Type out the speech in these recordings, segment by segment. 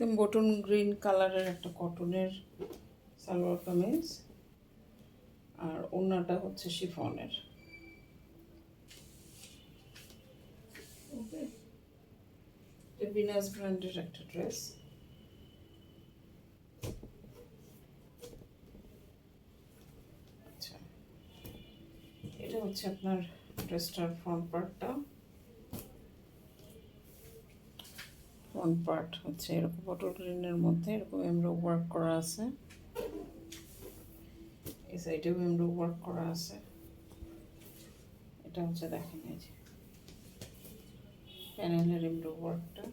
একদম button green কালারের একটা কটনের সালোয়ার কামিজ। আর ওড়নাটা হচ্ছে শিফনের ওকে বিনাস ব্র্যান্ডের একটা ড্রেস আচ্ছা। এটা হচ্ছে আপনার ড্রেসটার ফ্রন্ট পার্টটা ফ্রন্ট পার্ট হচ্ছে এরকম বটল গ্রিনের মধ্যে, এরকম এমব্রো ওয়ার্ক করা আছে। এই সাইডেও এমব্রো ওয়ার্ক করা আছে। এটা হচ্ছে দেখেন এই যে। প্যানেলের এমব্রো ওয়ার্কটা,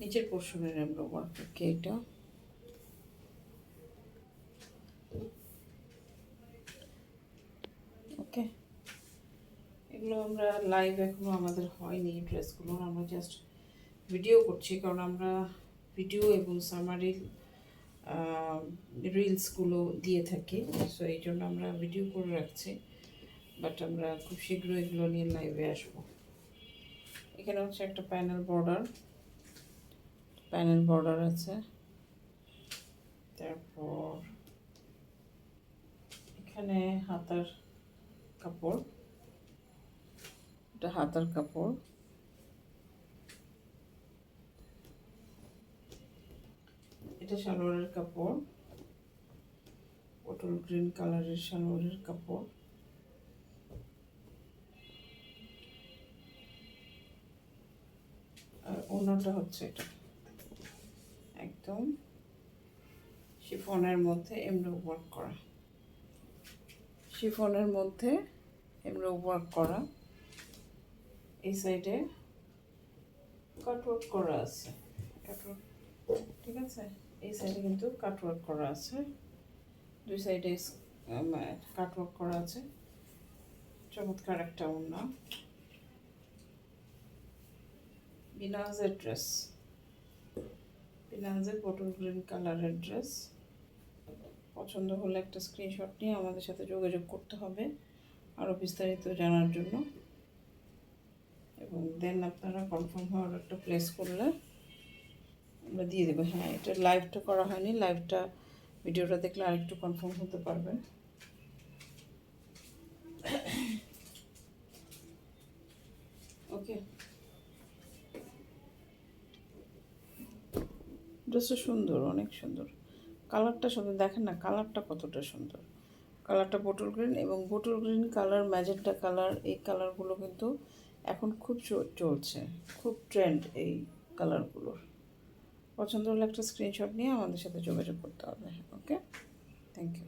নিচের পোর্শনের এমব্রো ওয়ার্ক কি এটা? ওকে। এগুলো আমরা লাইভ এখনও আমাদের হয়নি ড্রেসগুলো আমরা জাস্ট ভিডিও করছি, কারণ আমরা ভিডিও এবং সামারি রিলসগুলো দিয়ে থাকি সো এই জন্য আমরা ভিডিও করে রাখছি বাট আমরা খুব শীঘ্র এগুলো নিয়ে লাইভে আসব। এখানে হচ্ছে একটা প্যানেল বর্ডার প্যানেল বর্ডার আছে, তারপর এখানে হাতার কাপড়, এটা হাতার কাপড়। এটা সালোয়ারের কাপড়। পটল গ্রিন কালারের সালোয়ারের কাপড়। আর অন্যটা হচ্ছে এটা। একদম শিফনের মধ্যে এমনি ওয়ার্ক করা। শিফনের মধ্যে এমনি ওয়ার্ক করা। এই সাইডে কাটওয়ার্ক করা আছে। কাটওয়ার্ক ঠিক আছে? এই সাইডে কিন্তু কাটওয়ার্ক করা আছে। দুই সাইডে কাটওয়ার্ক করা আছে। চমৎকার একটা ওড়না। বিনাজের ড্রেস বিনাজের বটল গ্রিন কালারের ড্রেস পছন্দ হলে একটা স্ক্রিনশট নিয়ে আমাদের সাথে যোগাযোগ করতে হবে। আরও বিস্তারিত জানার জন্য। এবং দেন আপনারা কনফার্ম হওয়ার একটা প্লেস করলে আমরা দিয়ে দেবো। হ্যাঁ এটা লাইভটা করা হয়নি। লাইভটা ভিডিওটা দেখলে আরেকটু কনফার্ম হতে পারবেন। ওকে ড্রেসটা সুন্দর, অনেক সুন্দর। কালারটা সুন্দর। দেখেন না কালারটা কতটা সুন্দর। কালারটা বোটল গ্রিন এবং bottle green colour magenta colour এই কালারগুলো কিন্তু এখন খুব চলছে। খুব ট্রেন্ড এই কালারগুলোর পছন্দ হলে একটা স্ক্রিনশট নিয়ে আমাদের সাথে যোগাযোগ করতে হবে ওকে থ্যাংক ইউ